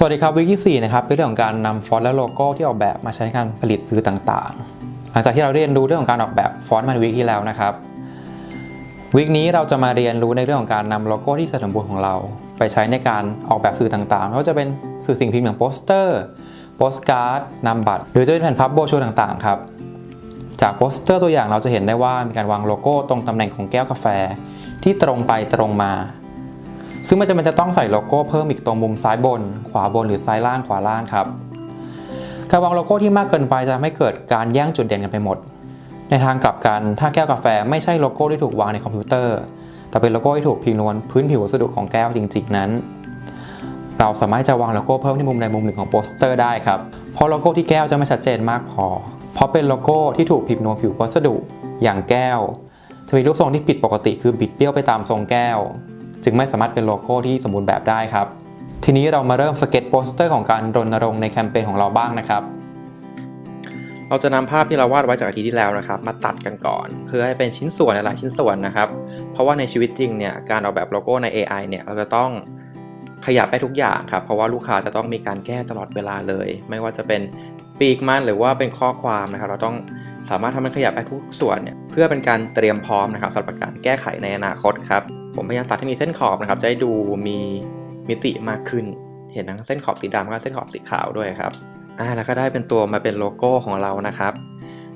สวัสดีครับวิกที่4นะครับเป็นเรื่องของการนำฟอนต์และโลโก้ที่ออกแบบมาใช้ในการผลิตสื่อต่างๆ หลังจากที่เราเรียนรู้เรื่องของการออกแบบฟอนต์มาในวิกที่แล้วนะครับวิกนี้เราจะมาเรียนรู้ในเรื่องของการนำโลโก้ที่สมบูรณ์ของเรา ไปใช้ในการออกแบบสื่อต่างๆไม่ว่าจะเป็นสื่อสิ่งพิมพ์อย่างโปสเตอร์โปสการ์ดนำบัตร หรือจะเป็นแผ่นพับโบชัวร์ต่างๆครับจากโปสเตอร์ตัวอย่างเราจะเห็นได้ว่ามีการวางโลโก้ตรงตำแหน่งของแก้วกาแฟ ที่ตรงไปตรงมา ซึ่งมันจะมันจะต้องใส่โลโก้เพิ่มอีกตรงมุมซ้ายบน ขวาบนหรือซ้ายล่างขวาล่างครับ การวางโลโก้ที่มากเกินไปจะทำให้เกิดการแย่งจุดเด่นกันไปหมด ในทางกลับกัน ถ้าแก้วกาแฟไม่ใช่โลโก้ที่ถูกวางในคอมพิวเตอร์ แต่เป็นโลโก้ที่ถูกพิมพ์นวลพื้นผิววัสดุของแก้วจริง ๆ นั้น เราสามารถจะวางโลโก้เพิ่มที่มุมใดมุมหนึ่งของโปสเตอร์ได้ครับ เพราะโลโก้ที่แก้วจะไม่ชัดเจนมากพอ เพราะเป็นโลโก้ที่ถูกพิมพ์นวลผิววัสดุ อย่างแก้วจะมีรูปทรงที่ผิดปกติคือบิดเบี้ยวไปตามทรงแก้ว จึงไม่สามารถเป็นโลโก้ที่สมบูรณ์แบบได้ครับ ทีนี้เรามาเริ่มสเก็ตโปสเตอร์ของการรณรงค์ในแคมเปญของเราบ้างนะครับ เราจะนำภาพที่เราวาดไว้จากอาทิตย์ที่แล้วนะครับ มาตัดกันก่อน เพื่อให้เป็นชิ้นส่วนหลายชิ้นส่วนนะครับ เพราะว่าในชีวิตจริงเนี่ยการออกแบบโลโก้ใน AI เนี่ยเราจะต้องขยับได้ทุกอย่างครับ เพราะว่าลูกค้าจะต้องมีการแก้ตลอดเวลาเลย ไม่ว่าจะเป็นปีกมันหรือว่าเป็นข้อความนะครับ เราต้องสามารถทำมันขยับได้ทุกส่วนเนี่ยเพื่อเป็นการเตรียมพร้อมนะครับสำหรับการแก้ไขในอนาคตครับ ผมพยายามตัดให้มีเส้นขอบนะครับ จะได้ดูมีมิติมากขึ้น เห็นทั้งเส้นขอบสีดำและเส้นขอบสีขาวด้วยครับอ่าแล้วก็ได้เป็นตัวมาเป็นโลโก้ของเรานะครับ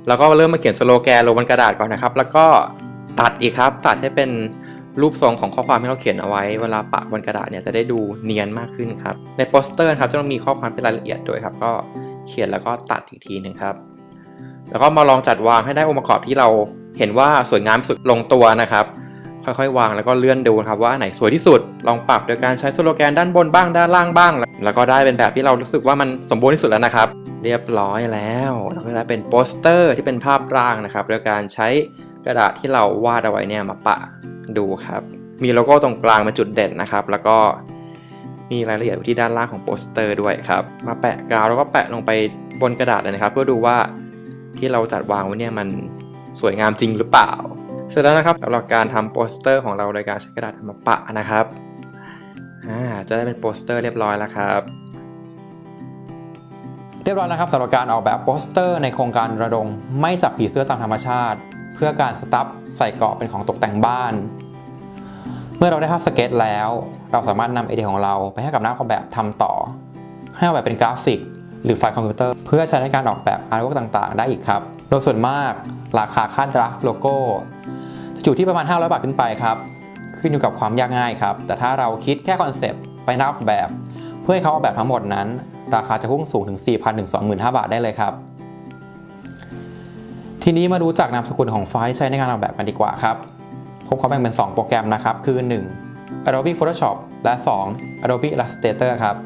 แล้วก็เริ่มมาเขียนสโลแกนลงบนกระดาษก่อนนะครับ แล้วก็ตัดอีกครับ ตัดให้เป็นรูปทรงของข้อความที่เราเขียนเอาไว้ เวลาปะบนกระดาษเนี่ยจะได้ดูเนียนมากขึ้นครับ ในโปสเตอร์ครับจะต้องมีข้อความเป็นรายละเอียดด้วยครับ ก็เขียนแล้วก็ตัดอีกทีหนึ่งครับ แล้วก็มาลองจัดวางให้ได้องค์ประกอบที่เราเห็นว่าสวยงามสุดลงตัวนะครับ ค่อยๆ วางแล้วก็เลื่อนดูนะครับว่าอันไหนสวยที่สุด ลองปรับโดยการใช้สโลแกนด้านบนบ้างด้านล่างบ้าง แล้วก็ได้เป็นแบบที่เรารู้สึกว่ามันสมบูรณ์ที่สุดแล้วนะครับ เรียบร้อยแล้วเราก็ได้เป็นโปสเตอร์ที่เป็นภาพร่างนะครับโดยการใช้กระดาษที่เราวาดเอาไว้เนี่ยมาปะดูครับ มีโลโก้ตรงกลางเป็นจุดเด่นนะครับ แล้วก็มีรายละเอียดที่ด้านล่างของโปสเตอร์ด้วยครับ มาแปะกาวแล้วก็แปะลงไปบนกระดาษเลยนะครับ เพื่อดูว่าที่เราจัดวางไว้เนี่ยมันสวยงามจริงหรือเปล่า เสร็จแล้วนะครับสำหรับการทำโปสเตอร์ของเราโดยการใช้กระดาษมาปะนะครับจะได้เป็นโปสเตอร์เรียบร้อยแล้วครับ เรียบร้อยแล้วครับสำหรับการออกแบบโปสเตอร์ในโครงการระดงไม่จับผีเสื้อตามธรรมชาติ เพื่อการสตั๊บใส่เกราะเป็นของตกแต่งบ้าน เมื่อเราได้ภาพสเก็ตแล้ว เราสามารถนำไอเดียของเราไปให้กับนักออกแบบทำต่อ ให้ออกแบบเป็นกราฟิก หรือไฟล์คอมพิวเตอร์ เพื่อใช้ในการออกแบบอาร์ตเวิร์กต่างๆ ได้อีกครับ โดยส่วนมากราคาค่าดราฟต์โลโก้จะอยู่ที่ประมาณ 500 บาทขึ้นไปครับ ขึ้นอยู่กับความยากง่ายครับ แต่ถ้าเราคิดแค่คอนเซปต์ไปนักออกแบบ เพื่อให้เขาออกแบบทั้งหมดนั้น ราคาจะพุ่งสูงถึง 4,000ถึง25,000 บาทได้เลยครับ ทีนี้มารู้จักนามสกุลของไฟล์ที่ใช้ในการออกแบบกันดีกว่าครับผมขอแบ่งเป็น 2 โปรแกรมนะครับ คือ 1. Adobe Photoshop และ 2. Adobe Illustrator ครับ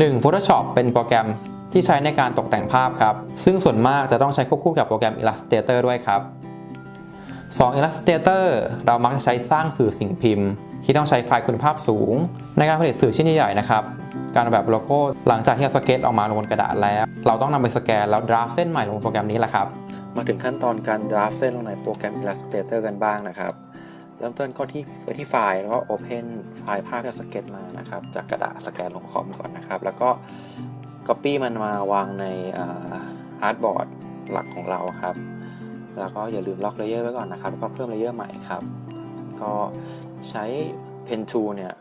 1. Photoshop เป็นโปรแกรมที่ใช้ในการตกแต่งภาพครับ ซึ่งส่วนมากจะต้องใช้ควบคู่กับโปรแกรม Illustrator ด้วยครับ 2. Illustrator เรามักจะใช้สร้างสื่อสิ่งพิมพ์ ที่ต้องใช้ไฟล์คุณภาพสูง ในการผลิตสื่อชิ้นใหญ่ๆนะครับ การออกแบบโลโก้หลังจากที่เราสเก็ตออกมาลงบนกระดาษแล้ว เราต้องนำไปสแกนแล้วดราฟเส้นใหม่ลงโปรแกรมนี้แหละครับ มาถึงขั้นตอนการ draft เส้นลงในโปรแกรม Illustrator กันบ้างนะครับ เริ่มต้นก็ที่ไปที่ไฟล์แล้วก็ Open ไฟล์ภาพที่เราสเก็ตมานะครับ จากกระดาษสแกนลงคอมก่อนนะครับ แล้วก็ Copy มันมาวางในอาร์ตบอร์ดหลักของเราครับ แล้วก็อย่าลืมล็อกเลเยอร์ไว้ก่อนนะครับ แล้วก็เพิ่มเลเยอร์ใหม่ครับ ก็ใช้ Pen Tool เนี่ย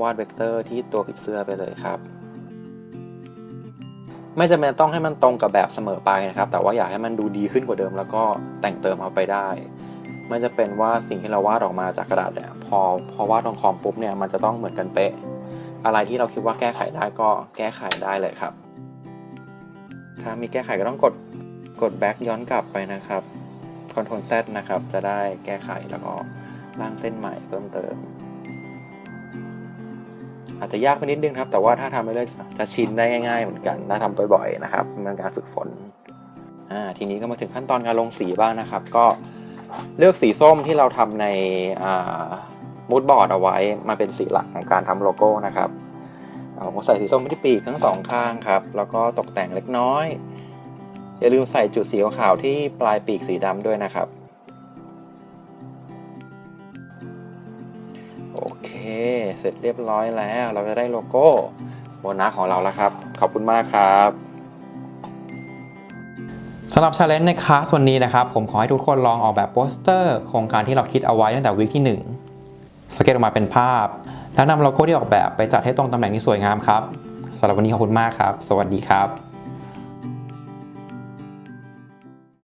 วาดเวกเตอร์ที่ตัวผีเสื้อไปเลยครับ ไม่จำเป็นต้องให้มันตรงกับแบบเสมอไปนะครับ แต่ว่าอยากให้มันดูดีขึ้นกว่าเดิม แล้วก็แต่งเติมเอาไปได้ ไม่จะเป็นว่าสิ่งที่เราวาดออกมาจากกระดาษเนี่ยพอพอวาดลงคอมปุ๊บเนี่ยมันจะต้องเหมือนกันเป๊ะ อะไรที่เราคิดว่าแก้ไขได้ก็แก้ไขได้เลยครับ ถ้ามีแก้ไขก็ต้องกดกด back ย้อนกลับไปนะครับ Ctrl Z นะครับ จะได้แก้ไขแล้วก็ร่างเส้นใหม่เพิ่มเติม อาจจะยากไปนิดนึงครับ แต่ว่าถ้าทำไปเรื่อยจะชินได้ง่ายๆเหมือนกันถ้าทำบ่อยๆนะครับเป็นการฝึกฝนอ่าทีนี้ก็มาถึงขั้นตอนการลงสีบ้างนะครับ ก็ เลือกสีส้มที่เราทำในมูดบอร์ดเอาไว้มาเป็นสีหลักของการทำโลโก้นะครับเอาผมใส่สีส้มไปที่ปีกทั้งสองข้างครับ แล้วก็ตกแต่งเล็กน้อย อย่าลืมใส่จุดสีขาวที่ปลายปีกสีดำด้วยนะครับ โอเค เสร็จเรียบร้อยแล้ว เราจะได้โลโก้โบนัสของเราแล้วครับ ขอบคุณมากครับ สำหรับ challenge ในคลาสวันนี้นะครับ ผมขอให้ทุกคนลองออกแบบโปสเตอร์โครงการที่เราคิดเอาไว้ตั้งแต่วิกที่ 1 สเก็ตออกมาเป็นภาพ แล้วนำโลโก้ที่ออกแบบไปจัดให้ตรงตำแหน่งที่สวยงามครับสำหรับวันนี้ขอบคุณมากครับ สวัสดีครับ